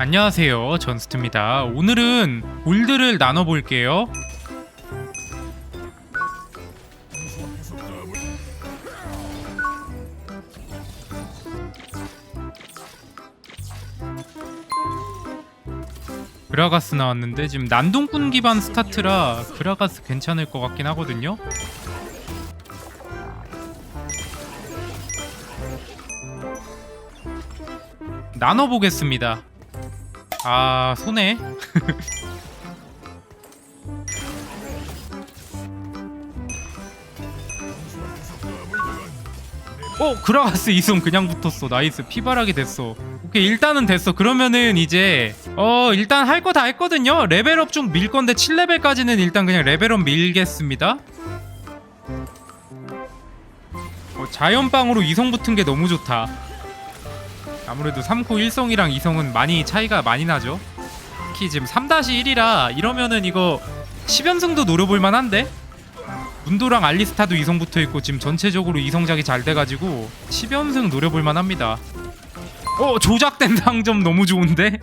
안녕하세요 전스트입니다. 오늘은 골드를 나눠볼게요. 그라가스 나왔는데 지금 난동꾼 기반 스타트라 그라가스 괜찮을 것 같긴 하거든요. 나눠보겠습니다 아 손해 어 그라가스 이송 그냥 붙었어. 나이스. 피바락이 됐어. 오케이 일단은 됐어. 그러면은 이제 어 일단 할 거 다 했거든요. 레벨업 중밀 건데 7레벨까지는 일단 그냥 레벨업 밀겠습니다. 어, 자연빵으로 이성 붙은 게 너무 좋다 아무래도 3코 1성이랑 2성은 많이 차이가 많이 나죠. 특히 지금 3-1이라 이러면은 이거 10연승도 노려볼 만한데? 문도랑 알리스타도 2성 붙어있고 지금 전체적으로 2성작이 잘 돼가지고 10연승 노려볼 만합니다. 어 조작된 상점 너무 좋은데?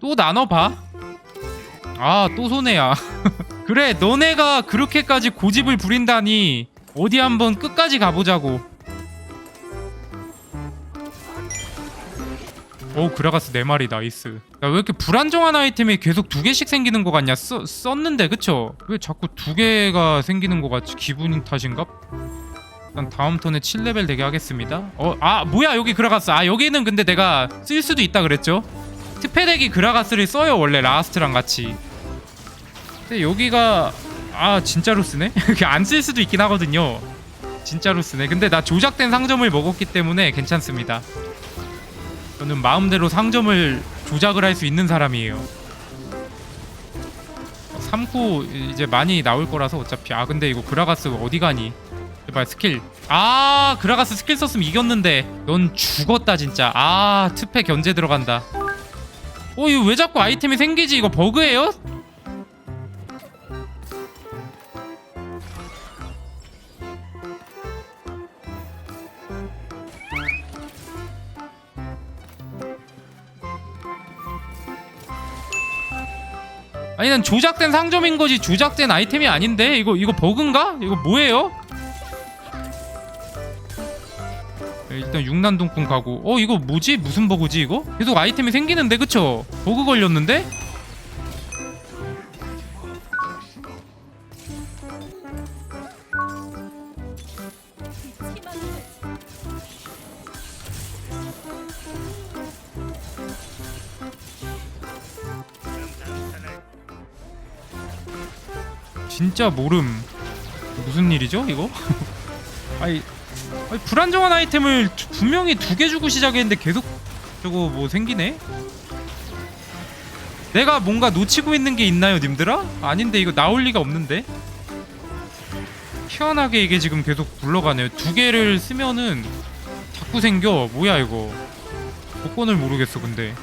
또 나눠봐 아 또 손해야. 그래 너네가 그렇게까지 고집을 부린다니 어디 한번 끝까지 가보자고. 오 그라가스 네 마리 나이스. 야, 왜 이렇게 불안정한 아이템이 계속 두 개씩 생기는 것 같냐? 써, 썼는데 그쵸? 왜 자꾸 두 개가 생기는 것 같지? 기분 탓인가? 일단 다음 턴에 7레벨 되게 하겠습니다. 어 아 뭐야 여기 그라가스. 아 여기는 근데 내가 쓸 수도 있다 그랬죠? 특패덱이 그라가스를 써요 원래 라스트랑 같이 근데 여기가 아 진짜로 쓰네? 안쓸 수도 있긴 하거든요. 진짜로 쓰네. 근데 나 조작된 상점을 먹었기 때문에 괜찮습니다. 저는 마음대로 상점을 조작을 할 수 있는 사람이에요. 3코 이제 많이 나올 거라서 어차피. 아 근데 이거 그라가스 어디 가니? 제발 스킬. 아 그라가스 스킬 썼으면 이겼는데. 넌 죽었다 진짜. 아 특패 견제 들어간다. 어 이거 왜 자꾸 아이템이 생기지? 이거 버그예요? 아니 난 조작된 상점인 거지 조작된 아이템이 아닌데 이거 이거 버그인가? 이거 뭐예요? 네, 일단 육난동꾼 가고 어 이거 뭐지? 무슨 버그지 이거? 계속 아이템이 생기는데 그쵸? 버그 걸렸는데? 진짜 모름 무슨 일이죠 이거? 아니, 아니 불안정한 아이템을 두- 분명히 두 개 주고 시작했는데 계속 저거 뭐 생기네? 내가 뭔가 놓치고 있는 게 있나요 님들아? 아닌데 이거 나올 리가 없는데? 희한하게 이게 지금 계속 굴러가네요 두 개를 쓰면은 자꾸 생겨 뭐야 이거 조건을 모르겠어 근데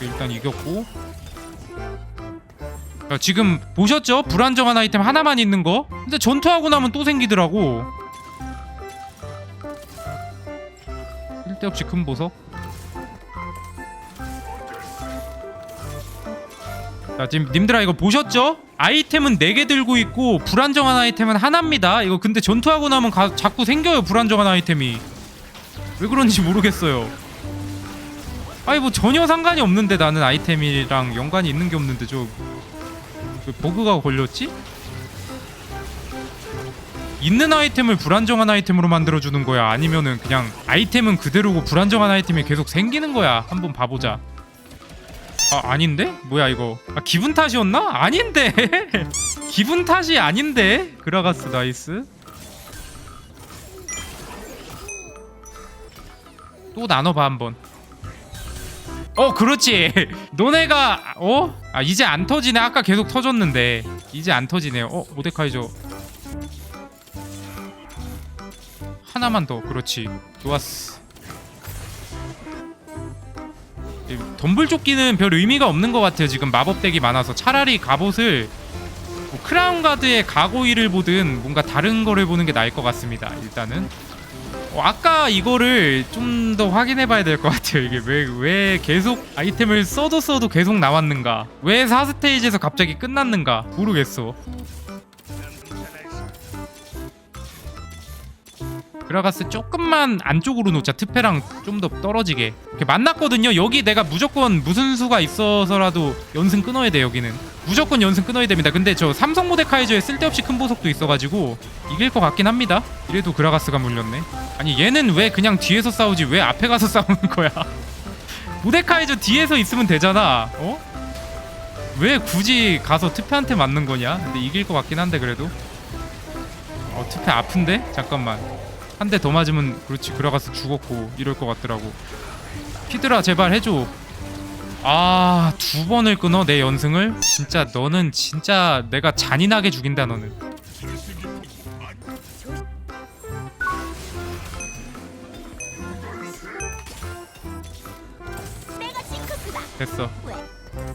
일단 이겼고 야, 지금 보셨죠? 불안정한 아이템 하나만 있는 거? 근데 전투하고 나면 또 생기더라고. 쓸데없이 큰 보석. 자, 지금 님들아 이거 보셨죠? 아이템은 4개 들고 있고 불안정한 아이템은 하나입니다. 이거 근데 전투하고 나면 가, 자꾸 생겨요. 불안정한 아이템이. 왜 그런지 모르겠어요. 아니 뭐 전혀 상관이 없는데 나는 아이템이랑 연관이 있는 게 없는데 저 왜 버그가 걸렸지? 있는 아이템을 불안정한 아이템으로 만들어주는 거야? 아니면은 그냥 아이템은 그대로고 불안정한 아이템이 계속 생기는 거야? 한번 봐보자. 아 아닌데? 뭐야 이거? 아 기분 탓이었나? 아닌데? 기분 탓이 아닌데? 그라가스 나이스. 또 나눠봐 한번 어 그렇지. 너네가 어? 아 이제 안 터지네. 아까 계속 터졌는데. 이제 안 터지네요 어 모데카이저. 하나만 더. 그렇지. 좋았어. 이 덤불조끼는 별 의미가 없는 것 같아요. 지금 마법덱이 많아서. 차라리 갑옷을 뭐 크라운 가드의 가고이를 보든 뭔가 다른 거를 보는 게 나을 것 같습니다. 일단은 어, 아까 이거를 좀 더 확인해 봐야 될 것 같아요. 이게 왜, 왜 계속 아이템을 써도 써도 계속 나왔는가? 왜 4스테이지에서 갑자기 끝났는가? 모르겠어. 그라가스 조금만 안쪽으로 놓자. 트페랑 좀 더 떨어지게. 이렇게 만났거든요. 여기 내가 무조건 무슨 수가 있어서라도 연승 끊어야 돼 여기는 무조건 연승 끊어야 됩니다. 근데 저 삼성 모데카이저에 쓸데없이 큰 보석도 있어가지고 이길 것 같긴 합니다. 이래도 그라가스가 물렸네. 아니 얘는 왜 그냥 뒤에서 싸우지? 왜 앞에 가서 싸우는 거야? 모데카이저 뒤에서 있으면 되잖아. 어? 왜 굳이 가서 트페한테 맞는 거냐? 근데 이길 것 같긴 한데 그래도. 어 트페 아픈데? 잠깐만. 한 대 더 맞으면 그렇지. 그라가스 죽었고 이럴 것 같더라고. 피드라 제발 해줘 아 두 번을 끊어 내 연승을 진짜 너는 진짜 내가 잔인하게 죽인다 너는. 됐어 왜?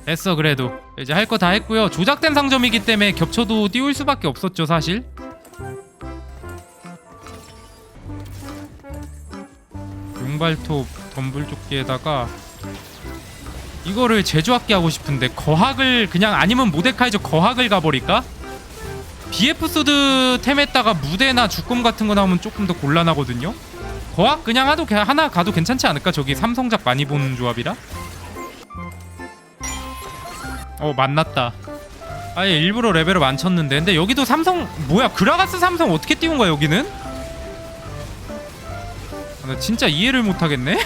됐어 그래도 이제 할 거 다 했고요 조작된 상점이기 때문에 겹쳐도 띄울 수밖에 없었죠 사실 용발톱 덤불조끼에다가 이거를 제주학기 하고 싶은데 거학을 그냥 아니면 모데카이저 거학을 가버릴까? BF 소드 템에다가 무대나 주검 같은 거 나오면 조금 더 곤란하거든요 거학 그냥 하도 하나 가도 괜찮지 않을까? 저기 삼성작 많이 보는 조합이라 어 만났다 아예 일부러 레벨을 안 쳤는데 근데 여기도 삼성 뭐야 그라가스 삼성 어떻게 띄운 거야 여기는? 아, 나 진짜 이해를 못 하겠네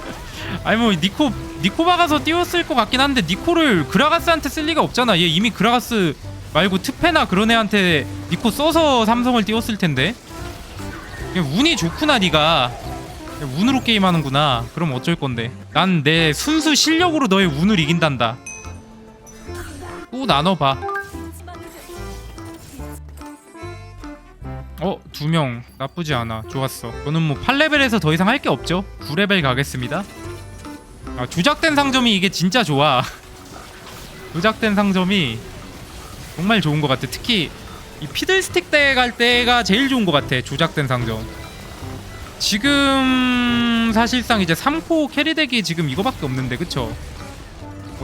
아니 뭐 니코 니코 박아서 띄웠을 것 같긴 한데 니코를 그라가스한테 쓸 리가 없잖아. 얘 이미 그라가스 말고 트페나 그런 애한테 니코 써서 삼성을 띄웠을 텐데. 운이 좋구나 니가. 운으로 게임하는구나. 그럼 어쩔 건데. 난 내 순수 실력으로 너의 운을 이긴단다. 또 나눠봐. 어? 두 명. 나쁘지 않아. 좋았어. 저는 뭐 8레벨에서 더 이상 할 게 없죠? 9레벨 가겠습니다 아 조작된 상점이 이게 진짜 좋아. 조작된 상점이 정말 좋은 것 같아. 특히 이 피들스틱 때갈 때가 제일 좋은 것 같아 조작된 상점. 지금 사실상 이제 3코 캐리덱이 지금 이거밖에 없는데 그쵸?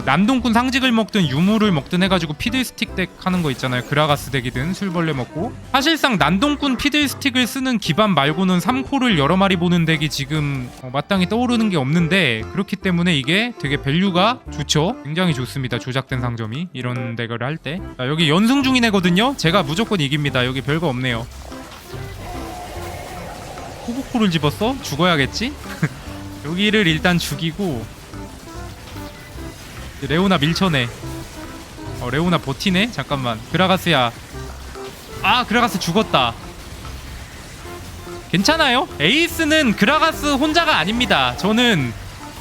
뭐 난동꾼 상직을 먹든 유물을 먹든 해가지고 피들 스틱 덱 하는 거 있잖아요. 그라가스 덱이든 술벌레 먹고 사실상 난동꾼 피들 스틱을 쓰는 기반 말고는 3코를 여러 마리 보는 덱이 지금 어, 마땅히 떠오르는 게 없는데 그렇기 때문에 이게 되게 밸류가 좋죠. 굉장히 좋습니다. 조작된 상점이 이런 덱을 할 때. 자, 여기 연승 중인 애거든요. 제가 무조건 이깁니다. 여기 별거 없네요. 호구코를 집었어? 죽어야겠지? 여기를 일단 죽이고 레오나 밀쳐내. 어 레오나 버티네? 잠깐만. 그라가스야. 아 그라가스 죽었다. 괜찮아요? 에이스는 그라가스 혼자가 아닙니다. 저는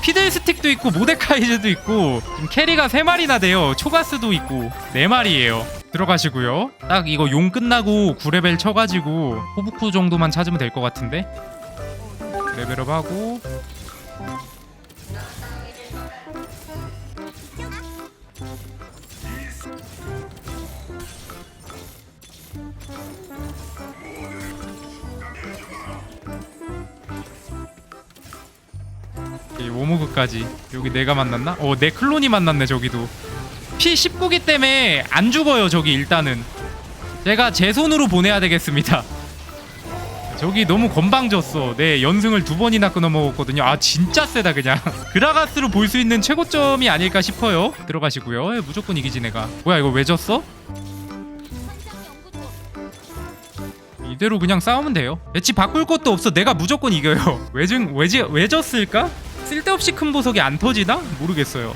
피들스틱도 있고 모데카이즈도 있고 지금 캐리가 3마리나 돼요. 초가스도 있고 4마리예요. 들어가시고요. 딱 이거 용 끝나고 9레벨 쳐가지고 호부쿠 정도만 찾으면 될 것 같은데? 레벨업 하고 이 오모그까지. 여기 내가 만났나? 어 내 클론이 만났네 저기도. P19기 때문에 안 죽어요 저기 일단은. 제가 제 손으로 보내야 되겠습니다. 저기 너무 건방졌어. 내 연승을 두 번이나 끊어먹었거든요. 아 진짜 세다 그냥. 그라가스로 볼 수 있는 최고점이 아닐까 싶어요. 들어가시고요. 예, 무조건 이기지 내가. 뭐야 이거 왜 졌어? 이대로 그냥 싸우면 돼요. 배치 바꿀 것도 없어. 내가 무조건 이겨요. 왜증 왜지 왜 졌을까? 쓸데없이 큰 보석이 안 터지나? 모르겠어요.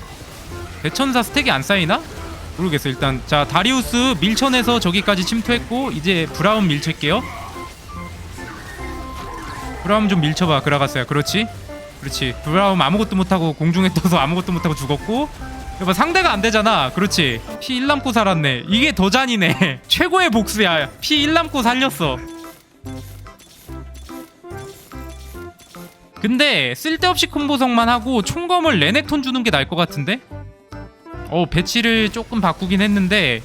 대천사 스택이 안 쌓이나? 모르겠어 일단 자 다리우스 밀천에서 저기까지 침투했고 이제 브라운 밀칠게요. 브라움 좀 밀쳐봐. 그라가스야. 그렇지? 그렇지. 브라움 아무것도 못하고 공중에 떠서 아무것도 못하고 죽었고. 여봐 상대가 안 되잖아. 그렇지? 피 1 남고 살았네. 이게 더 잔이네 최고의 복수야. 피 1 남고 살렸어 근데 쓸데없이 콤보성만 하고 총검을 레넥톤 주는 게 나을 것 같은데? 어 배치를 조금 바꾸긴 했는데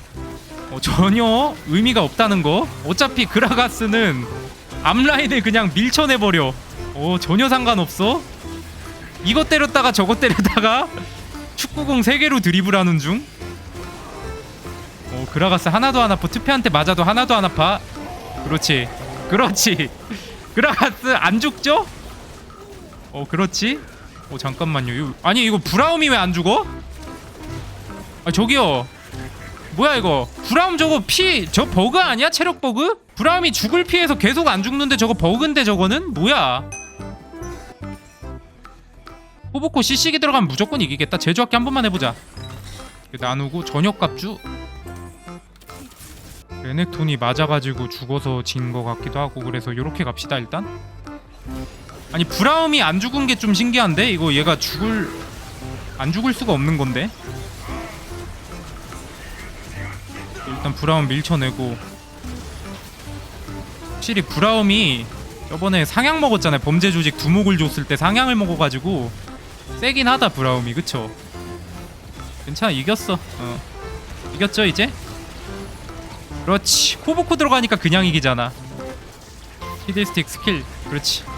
어, 전혀 의미가 없다는 거. 어차피 그라가스는 앞라인을 그냥 밀쳐내버려. 어 전혀 상관없어. 이것 때렸다가 저것 때렸다가 축구공 3개로 드리블하는 중. 어, 그라가스 하나도 안 아파. 투표한테 맞아도 하나도 안 아파. 그렇지. 그렇지. 그라가스 안 죽죠? 어 그렇지? 어 잠깐만요. 아니 이거 브라움이 왜 안 죽어? 아 저기요. 뭐야 이거? 브라움 저거 피 저 버그 아니야? 체력 버그? 브라움이 죽을 피해서 계속 안 죽는데 저거 버그인데 저거는? 뭐야? 호보코 CC기 들어가면 무조건 이기겠다. 제주학기 한 번만 해보자. 나누고 저녁 갑주. 레넥톤이 맞아가지고 죽어서 진 거 같기도 하고 그래서 요렇게 갑시다 일단 아니 브라움이 안 죽은 게 좀 신기한데? 이거 얘가 죽을 안 죽을 수가 없는 건데? 일단 브라움 밀쳐내고. 확실히 브라움이 저번에 상향 먹었잖아요. 범죄 조직 두목을 줬을 때 상향을 먹어가지고 세긴 하다 브라움이. 그쵸? 괜찮아 이겼어. 어. 이겼죠 이제? 그렇지. 코보코 들어가니까 그냥 이기잖아. 히드스틱 스킬. 그렇지. 아,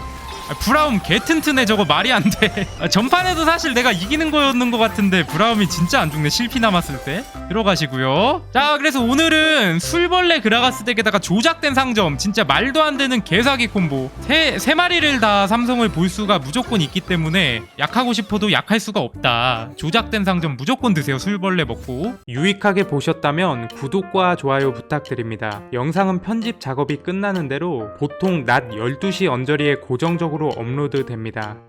브라움 개 튼튼해 저거 말이 안돼. 아, 전판에도 사실 내가 이기는 거였는 것 같은데 브라움이 진짜 안 죽네 실피 남았을 때. 들어가시고요. 자 그래서 오늘은 술벌레 그라가스 덱에다가 조작된 상점 진짜 말도 안 되는 개사기 콤보. 세, 세 마리를 다 삼성을 볼 수가 무조건 있기 때문에 약하고 싶어도 약할 수가 없다. 조작된 상점 무조건 드세요 술벌레 먹고. 유익하게 보셨다면 구독과 좋아요 부탁드립니다. 영상은 편집 작업이 끝나는 대로 보통 낮 12시 언저리에 고정적 으로 업로드 됩니다.